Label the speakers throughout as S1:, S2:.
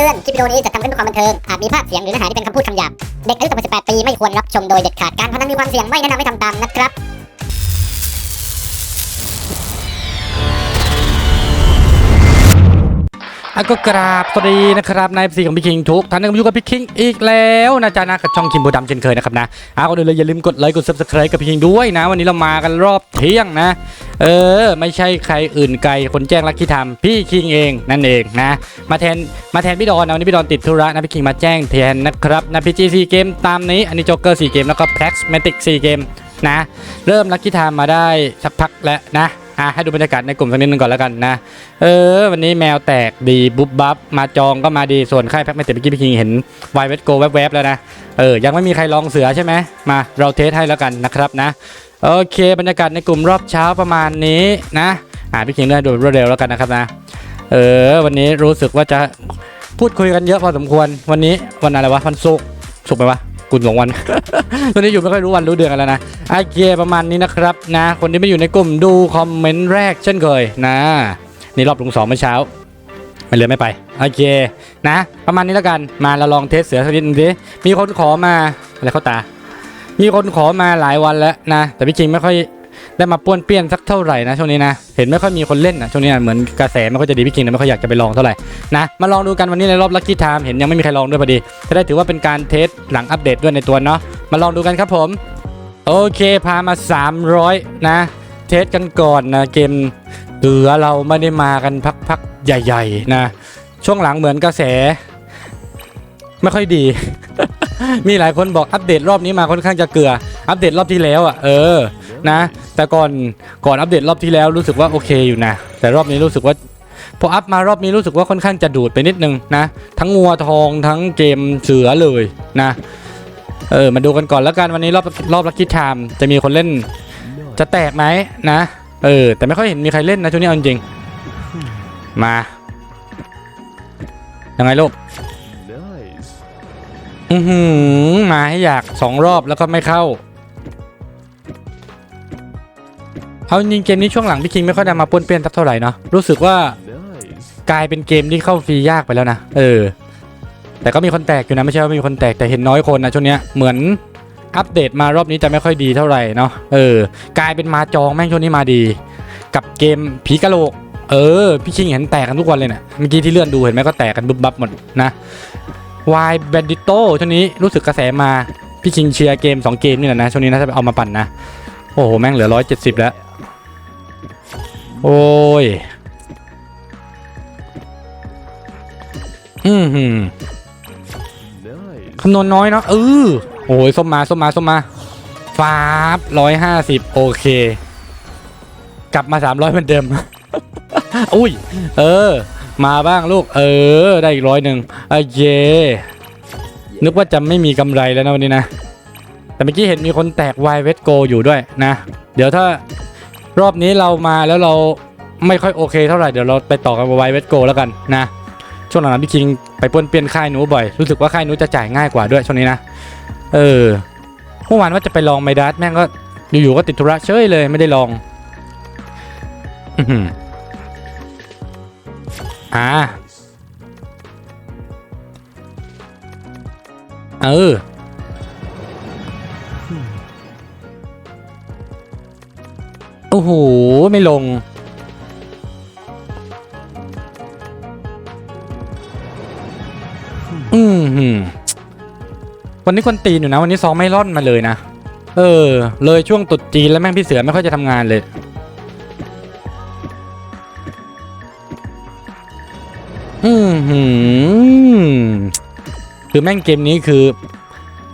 S1: ตือน คลิปวิดีโอนี้จะทำขึ้นเพื่อความบันเทิง อาจมีภาพเสียงหรือเนื้อหาที่เป็นคำพูดคำหยาบ เด็กอายุต่ำกว่า18 ปีไม่ควรรับชมโดยเด็ดขาด การพนันมีความเสี่ยงไม่แนะนำให้ทำตามนะครับ
S2: ก็กราบสวัสดีนะครับนายซีของพี่คิงทุกท่านนะครับอยู่กับพี่คิงอีกแล้วนะจ๊ะนะกับช่องคิมบูดำเช่นเคยนะครับนะอะก่อนเลยอย่าลืมกดไลค์กด subscribe กับพี่คิงด้วยนะ วันนี้เรามากันรอบเที่ยงนะ เออ ไม่ใช่ใครอื่นไกลคนแจ้งรักที่ทำพี่คิงเองนั่นเองนะ มาแทนมาแทนพี่ดอนนะวันนี้พี่ดอนติดธุระนะพี่คิงมาแจ้งแทนนะครับนะพีจีซีเกมตามนี้อันนี้จ็อกเกอร์สี่เกมแล้วก็แพ็กซ์แมติกสี่เกมนะ เริ่มลักกี้ทม์มาได้สักพักแล้วนะ อะให้ดูบรรยากาศในกลุ่มสักนิดนึงก่อนแล้วกันนะ เออ วันนี้แมวแตกดีบุ๊บบับมาจองก็มาดีส่วนค่ายแพ็กไม่ติดเมื่อกี้พี่คิงเห็นไวเวทโกแวบๆแล้วนะ เออ ยังไม่มีใครลองเสือใช่ไหมมาเราเทสให้แล้วกันนะครับนะ โอเค บรรยากาศในกลุ่มรอบเช้าประมาณนี้นะอ่าพี่คิงได้ดูรวดเร็วแล้วกันนะครับนะ เออ วันนี้รู้สึกว่าจะพูดคุยกันเยอะพอสมควร วันนี้วันอะไรวะวันศุกร์ศุกร์ไหมวะ กุนสองวัน ตอนนี้อยู่ไม่ค่อยรู้วันรู้เดือนกันแล้วนะโอเคประมาณนี้นะครับนะ คนที่ไม่อยู่ในกลุ่มดูคอมเมนต์แรกเช่นเคยนะ นี่รอบลุงสองเมื่อเช้าไม่เลยไม่ไปโอเคนะ ประมาณนี้แล้วกันมาเราลองเทสเสือสักนิดนึงดิมีคนขอมาอะไรเขาตา มีคนขอมาหลายวันแล้วนะ แต่พี่จริงไม่ค่อย ได้มาป้วนเปี้ยนสักเท่าไหร่นะช่วงนี้นะเห็นไม่ค่อยมีคนเล่นนะช่วงนี้นะเหมือนกระแสไม่ค่อยจะดีพี่จริงนะไม่ค่อยอยากจะไปลองเท่าไหร่นะมาลองดูกันวันนี้ในรอบลัคกี้ไทม์เห็นยังไม่มีใครลองด้วยพอดีจะได้ถือว่าเป็นการเทสหลังอัปเดตด้วยในตัวเนาะมาลองดูกันครับผมโอเคพามา 300 นะ เทสกันก่อนนะเกมเตือเราไม่ได้มากันพักๆใหญ่ ๆ นะ ช่วงหลังเหมือนกระแส ไม่ค่อยดี มีหลายคนบอกอัปเดตรอบนี้มาค่อนข้างจะเกลือ อัปเดตรอบที่แล้วอะเออ นะ แต่ก่อนก่อนอัปเดตรอบที่แล้วรู้สึกว่าโอเคอยู่นะ แต่รอบนี้รู้สึกว่าพออัพมารอบนี้รู้สึกว่าค่อนข้างจะดูดไปนิดนึงนะ ทั้งงัวทองทั้งเกมเสือเลยนะเออมาดูกันก่อนแล้วกันวันนี้รอบรอบลักกี้ไทม์จะมีคนเล่นจะแตกไหมนะเออแต่ไม่ค่อยเห็นมีใครเล่นนะช่วงนี้เอาจริงๆมายังไงลูก
S3: Nice.
S2: อือหือมาให้อยากสองรอบแล้วก็ไม่เข้า เอาจริงเกมนี้ช่วงหลังพี่คิงไม่ค่อยได้มาป้วนเปี้ยนสักเท่าไหร่เนาะรู้สึกว่ากลายเป็นเกมที่เข้าฟรียากไปแล้วนะเออ แต่ก็มีคนแตกอยู่นะไม่ใช่ว่ามีคนแตกแต่เห็นน้อยคนนะช่วงเนี้ยเหมือนอัปเดตมารอบนี้จะไม่ค่อยดีเท่าไหร่เนาะเออกลายเป็นมาจองแม่งช่วงนี้มาดี กับเกมผีกะโหลก เออพี่ชิงเห็นแตกกันทุกวันเลยเนะ่ะเมื่อกี้ที่เลื่อนดูเห็นไหมก็แตกกันบุบบับหมดนะวายแบนดิโต้ช่วงนี้รู้สึกกระแสมาพี่ชิงเชียร์เกม 2 เกมนี่แหละนะช่วงนี้น่าจะเอามาปั่นนะโอ้โหแม่งเหลือ 170 แล้ว โอ้ย อืมหืมคำนวณน้อยเนาะเออโอ้ยส้มมาส้มมาส้มมาฟาบร้อยห้าสิบโอเค กลับมาสามร้อยเหมือนเดิม อุ้ย เออ มาบ้างลูก เออ ได้อีกร้อยหนึ่งอเคนึกว่าจะไม่มีกำไรแล้วนะวันนี้นะ แต่เมื่อกี้เห็นมีคนแตกวายเวทโกอยู่ด้วยนะ เดี๋ยวถ้า รอบนี้เรามาแล้วเราไม่ค่อยโอเคเท่าไหร่เดี๋ยวเราไปต่อกันไวเวทโกแล้วกันนะ ช่วงหลังๆพี่คิงไปป้วนเปี้ยนค่ายหนูบ่อย รู้สึกว่าค่ายหนูจะจ่ายง่ายกว่าด้วยช่วงนี้นะ เออเมื่อวานว่าจะไปลองไมดัสแม่งก็อยู่ๆก็ติดธุระเฉยเลยไม่ได้ลองอื้อหืออ่าเออ อ้โห ไม่ลง อืมหืมวันนี้คนตีนอยู่นะ วันนี้ซ้อมไม่ร่อนมาเลยนะ เออ เลยช่วงตุดจีนแล้วแม่งพี่เสือไม่ค่อยจะทำงานเลย อืมหืมคือแม่งเกมนี้คือ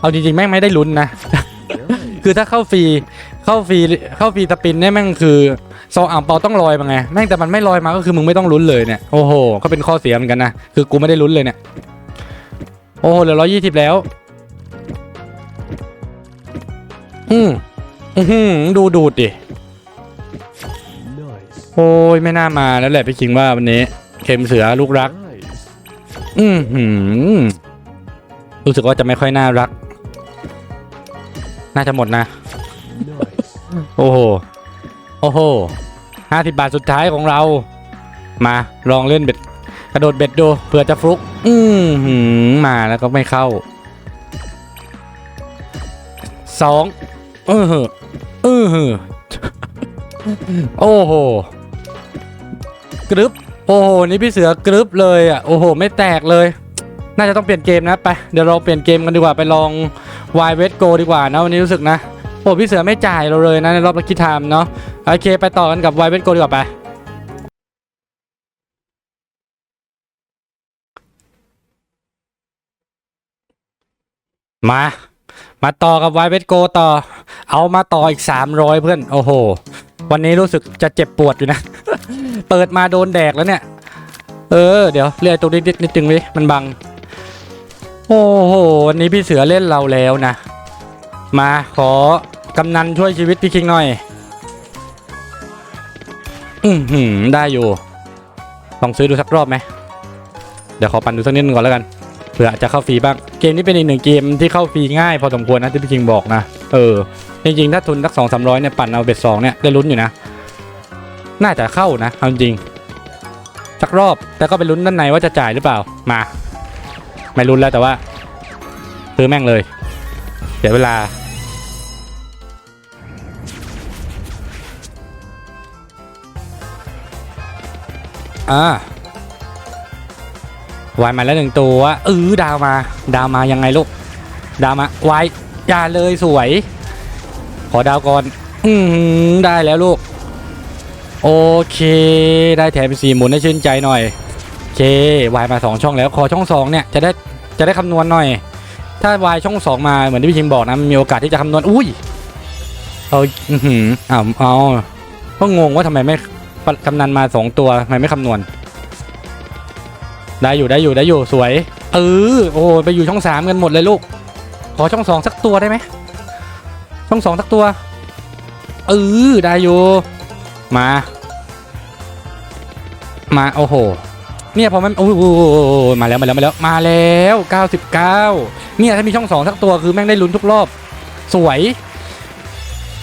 S2: เอาจริงๆ แม่งไม่ได้ลุ้นนะ คือถ้าเข้าฟรี เข้าฟรีเข้าฟรีสปินเนี่ยแม่งคือซองอ่างเปาต้องลอยมาไงแม่งแต่มันไม่ลอยมาก็คือมึงไม่ต้องลุ้นเลยเนี่ยโอ้โหก็เป็นข้อเสียเหมือนกันนะคือกูไม่ได้ลุ้นเลยเนี่ยโอ้โหเหลือร้อยยี่สิบแล้วอืมอือหือดูดูดดิโอ้ยไม่น่ามาแล้วแหละพี่คิงว่าวันนี้เข็มเสือลูกรัก อือหือรู้สึกว่าจะไม่ค่อยน่ารัก น่าจะหมดนะ โอ้โห โอ้โหห้าสิบบาทสุดท้ายของเรา มาลองเล่นเบ็ดกระโดดเบ็ดดูเผื่อจะฟลุก อืมหืมมาแล้วก็ไม่เข้าสองเออหือเออหือโอ้โหกรึบโอ้โหนี่พี่เสือกรึบเลยอะโอ้โห ไม่แตกเลย น่าจะต้องเปลี่ยนเกมนะไปเดี๋ยวเราเปลี่ยนเกมกันดีกว่าไปลองวายเวสโกดีกว่านะวันนี้รู้สึกนะ โอ้พี่เสือไม่จ่ายเราเลยนะในรอบลักกี้ไทม์เนาะโอเค ไปต่อกันกับไวเวสโกดีกว่าไปมา มาต่อกับไวเวสโกต่อ เอามาต่ออีก 300 เพื่อน โอ้โห วันนี้รู้สึกจะเจ็บปวดอยู่นะ เปิดมาโดนแดกแล้วเนี่ย เออ เดี๋ยวเรียกตรงนี้นิดนิดนึงดิมันบัง โอ้โห วันนี้พี่เสือเล่นเราแล้วนะ มาขอ กำนันช่วยชีวิตพี่คิงหน่อย อือหืได้อยู่ ลองซื้อดูสักรอบไหม เดี๋ยวขอปั่นดูสักนิดนึงก่อนแล้วกัน เผื่ออาจจะเข้าฟรีบ้าง เกมนี้เป็นอีกหนึ่งเกมที่เข้าฟรีง่ายพอสมควรนะที่พี่คิงบอกนะ เออ จริงๆ ถ้าทุนสักสองสามร้อยเนี่ยปั่นเอาเบ็ดสองเนี่ยได้ลุ้นอยู่นะ น่าจะเข้านะเอาจริงสักรอบ แต่ก็ไปลุ้นด้านในว่าจะจ่ายหรือเปล่า มา ไม่ลุ้นแล้วแต่ว่าซื้อแม่งเลยเสียวเวลา อ่าวายมาแล้วหนึ่งตัวเออดาวมา ดาวมายังไงลูก ดาวมาวายอย่าเลยสวย ขอดาวก่อน อืมได้แล้วลูก โอเค ได้แถมสี่หมุนให้ชื่นใจหน่อยโอเควายมาสองช่องแล้ว ขอช่องสองเนี่ยจะได้จะได้คำนวณหน่อย ถ้าวายช่องสองมาเหมือนที่พี่ชิมบอกนะมีโอกาสที่จะคำนวณอุ้ยเอาอือหืออ้าวเอาก็งงว่าทำไมไม่ กำนันมาสองตัวทำไมไม่คำนวณ ได้อยู่ได้อยู่ได้อยู่สวยเออโอ้ไปอยู่ช่องสามกันหมดเลยลูก ขอช่องสองสักตัวได้ไหมช่องสองสักตัวเออได้อยู่มา มาโอ้โหเนี่ยพอมันโอ้โหมาแล้วมาแล้วมาแล้วมาแล้ว 99 เนี่ยถ้ามีช่องสองสักตัวคือแม่งได้ลุ้นทุกรอบ สวย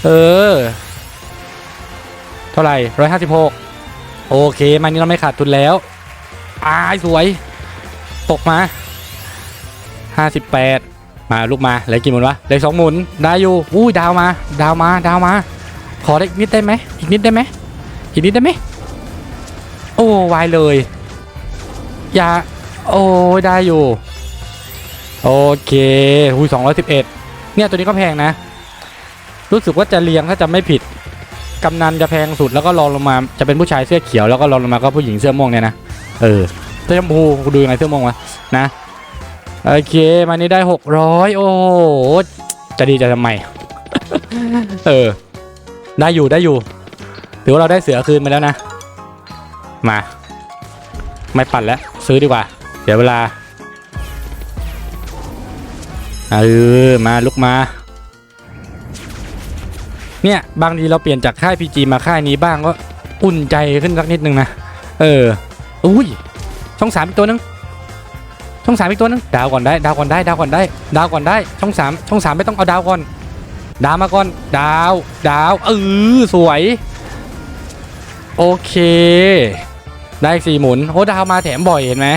S2: เออ เท่าไหร่ร้อยห้าสิบหกโอเคมันนี้เราไม่ขาดทุนแล้วอายสวย ตกมา58มาลูกมาเหลือกี่หมุนวะเหลือสองหมุนได้อยู่อุ้ยดาวมา ดาวมาดาวมา ขอได้อีกนิดได้ไหมอีกนิดได้ไหมอีกนิดได้ไหมโอ้วายเลยอย่าโอ้ได้อยู่โอเคหุยสองร้อยสิบเอ็ดเนี่ยตัวนี้ก็แพงนะ รู้สึกว่าจะเรียงถ้าจะไม่ผิด กำนันจะแพงสุดแล้วก็รองลงมาจะเป็นผู้ชายเสื้อเขียวแล้วก็รองลงมาก็ผู้หญิงเสื้อม่วงเนี่ยนะเออเสื้อชมพูกูดูยังไงเสื้อม่วงวะนะโอเคมานี่ได้หกร้อยโอ้โหจะดีจะทำไมเออ ได้อยู่ได้อยู่ถือว่าเราได้เสือคืนมาแล้วนะ มา ไม่ปั่นแล้ว ซื้อดีกว่า เดี๋ยวเวลาเออมาลุกมา เนี่ยบางทีเราเปลี่ยนจากค่าย PG มาค่ายนี้บ้างก็อุ่นใจขึ้นสักนิดนึงนะ เออ อุ้ย ช่องสามอีกตัวนึง ช่องสามอีกตัวนึง ดาวก่อนได้ ดาวก่อนได้ ดาวก่อนได้ ดาวก่อนได้ ช่องสามช่องสามไม่ต้องเอาดาวก่อน ดาวมาก่อน ดาว ดาว เออ สวย โอเค ได้สี่หมุน โอ้ดาวมาแถมบ่อยเห็นไหม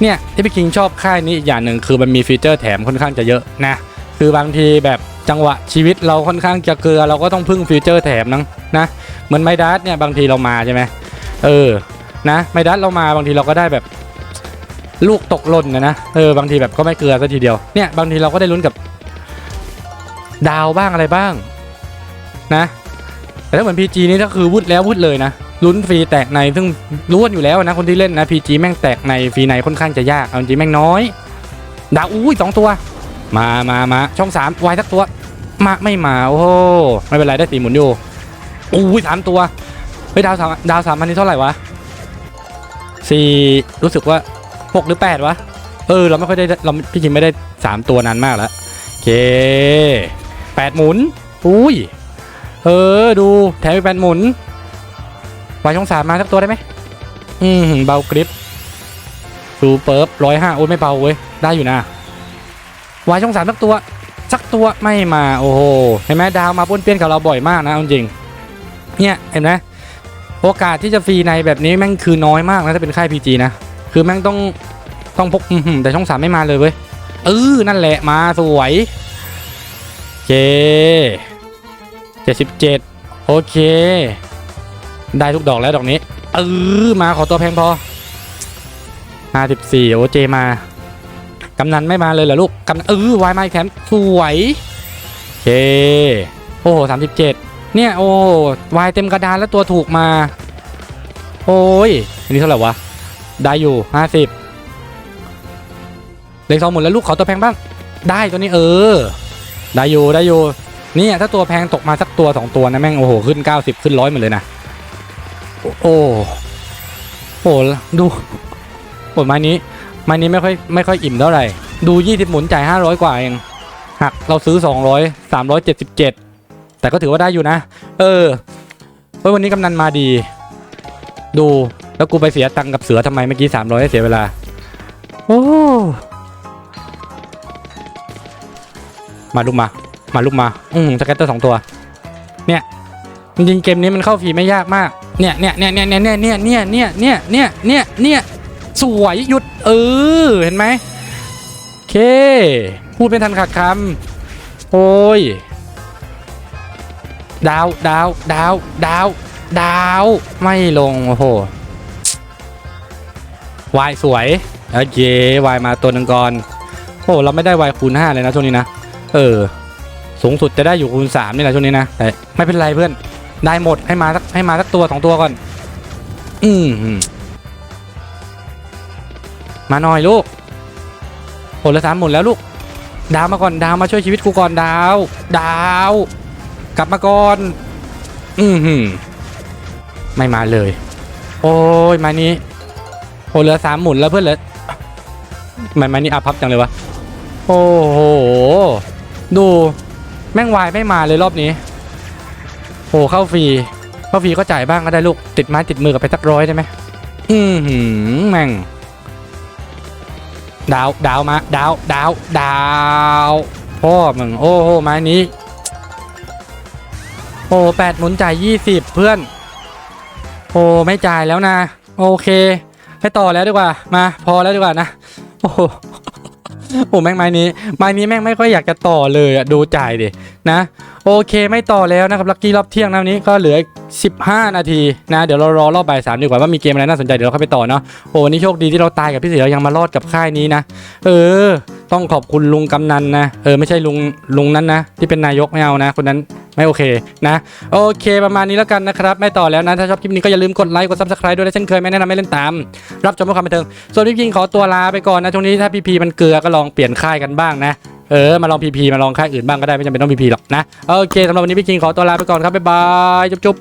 S2: เนี่ยที่พี่คิงชอบค่ายนี้อีกอย่างหนึ่งคือมันมีฟีเจอร์แถมค่อนข้างจะเยอะนะ คือบางทีแบบ จังหวะชีวิตเราค่อนข้างจะเกลือเราก็ต้องพึ่งฟีเจอร์แถมนังนะเหมือนไมดัสเนี่ยบางทีเรามาใช่ไหมเออนะไมดัสเรามาบางทีเราก็ได้แบบลูกตกหล่นนะนะเออบางทีแบบก็ไม่เกลือซะทีเดียวเนี่ยบางทีเราก็ได้ลุ้นกับดาวบ้างอะไรบ้างนะแต่ถ้าเหมือน PG นี่ก็คือวุดแล้ววุดเลยนะลุ้นฟรีแตกในซึ่งรู้กันอยู่แล้วนะคนที่เล่นนะ PG แม่งแตกในฟรีในค่อนข้างจะยากเอาจริงแม่งน้อยดาวอุ้ยสองตัว มามามาช่องสามวายสักตัว มาไม่มาโอ้โหไม่เป็นไรได้สี่หมุนอยู่อุ้ยสามตัวเฮ้ยดาวสามดาวสามพันนี่เท่าไหร่วะสี่รู้สึกว่าหกหรือแปดวะเออเราไม่ค่อยได้เราพี่คิมไม่ได้สามตัวนานมากแล้วโอเคแปดหมุนอุ้ยเออดูแถมไปแปดหมุนวายช่องสามมาสักตัวได้ไหมอืมเบากริปซูเปิร์บร้อยห้าโอ้ยไม่เบาเว้ยได้อยู่นะวายช่องสามสักตัว สักตัวไม่มาโอ้โหเห็นไหมดาวมาป้วนเปี้ยนกับเราบ่อยมากนะจริงเนี่ยเห็นไหมโอกาสที่จะฟรีในแบบนี้แม่งคือน้อยมากนะถ้าเป็นค่าย PG นะคือแม่งต้องต้องพกอื้อหือแต่ช่องสามไม่มาเลยเว้ยเออนั่นแหละมาสวยเคเจ็ดสิบเจ็ดโอเค ได้ทุกดอกแล้วดอกนี้เออมาขอตัวแพงพอห้าสิบสี่โอเจมา กำนันไม่มาเลยเหรอลูกกำนันเออวายมาอีกแถมสวยโอเคโอ้โหสามสิบเจ็ดเนี่ยโอ้วายเต็มกระดานแล้วตัวถูกมา โอ้ยอันนี้เท่าไหร่วะได้อยู่ห้าสิบเลขสองหมดแล้วลูกขอตัวแพงบ้าง ได้ตัวนี้เออ ได้อยู่ได้อยู่นี่ถ้าตัวแพงตกมาสักตัวสองตัวนะแม่งโอ้โหขึ้น90ขึ้นร้อยหมดเลยนะโอ้โหดูโอ้ไม้นี้ ไม้นี้ไม่ค่อยไม่ค่อยอิ่มเท่าไหร่ ดู 20 หมุนจ่าย 500 กว่าเองหักเราซื้อ 200 377 แต่ก็ถือว่าได้อยู่นะ เออเฮ้ยวันนี้กำนันมาดี ดูแล้วกูไปเสียตังค์กับเสือทำไมเมื่อกี้ 300ให้เสียเวลา โอ้มาลูกมา มาลูกมา อืมสเก็ตเตอร์สองตัว เนี่ยจริงเกมนี้มันเข้าฟรีไม่ยากมาก เนี่ยเนี่ยเนี่ยเนี่ยเนี่ยเนี่ยเนี่ยเนี่ยเนี่ยเนี่ยเนี่ยเนี่ย สวยหยุดเออเห็นไหมเค พูดเป็นทันขาดคำโอ้ย ดาวดาวดาวดาวดาวไม่ลง โอ้โหวายสวยโอเควายมาตัวหนึ่งก่อนโอ้เราไม่ได้วายคูณ 5 เลยนะช่วงนี้นะ เออ สูงสุดจะได้อยู่คูณ 3 นี่แหละช่วงนี้นะแต่ไม่เป็นไรเพื่อน ได้หมดให้มาสักให้มาสักตัวสองตัวก่อน อืม มาหน่อยลูกโหลือสามหมุนแล้วลูก ดาวมาก่อนดาวมาช่วยชีวิตกูก่อนดาว ดาว กลับมาก่อน อืมหืมไม่มาเลย โอ้ยมานี้โอเหลือสามหมุนแล้วเพื่อนเหลือทำไมานี้อาพับจังเลยวะ โอ้โห ดูแม่งวายไม่มาเลยรอบนี้โอ้เข้าฟรีเข้าฟรีก็จ่ายบ้างก็ได้ลูก ติดไม้ติดมือกับไปสักร้อยได้ไหมอืมหืมแม่ง ดาวดาวมาดาวดาวดาวพ่อมึงโอ้โหไม้นี้ โอ้แปดหมุนจ่ายยี่สิบเพื่อน โอ้ไม่จ่ายแล้วนะ โอเคให้ต่อแล้วดีกว่า มาพอแล้วดีกว่านะ โอ้ โอ้แม่งไม้นี้ ไม้นี้แม่งไม่ค่อยอยากจะต่อเลยอะดูจ่ายดินะ โอเคไม่ต่อแล้วนะครับลักกี้รอบเที่ยงนะวันนี้ก็เหลือ 15 นาทีนะ เดี๋ยวเรารอรอบบ่ายสามดีกว่าว่ามีเกมอะไรน่าสนใจเดี๋ยวเราเข้าไปต่อเนาะโอ้วันนี้โชคดีที่เราตายกับพี่เสือยังมารอดกับค่ายนี้นะเออ ต้องขอบคุณลุงกำนันนะเออไม่ใช่ลุงลุงนั้นนะที่เป็นนายกไม่เอานะคนนั้น ไม่โอเคนะ โอเคประมาณนี้แล้วกันนะครับ ไม่ต่อแล้วนะ ถ้าชอบคลิปนี้ก็อย่าลืมกดไลค์กดซับสไครต์ด้วยนะเช่นเคยไม่แนะนำไม่เล่นตาม รับชมเพื่อความบันเทิง ส่วนพี่พิงขอตัวลาไปก่อนนะช่วงนี้ถ้าพีพีมันเกลือก็ลองเปลี่ยนค่ายกันบ้างนะเออมาลองพีพีมาลองค่ายอื่นบ้างก็ได้ไม่จำเป็นต้องพีพีหรอกนะโอเคสำหรับวันนี้พี่คิงขอตัวลาไปก่อนครับบ๊ายบายจุ๊บ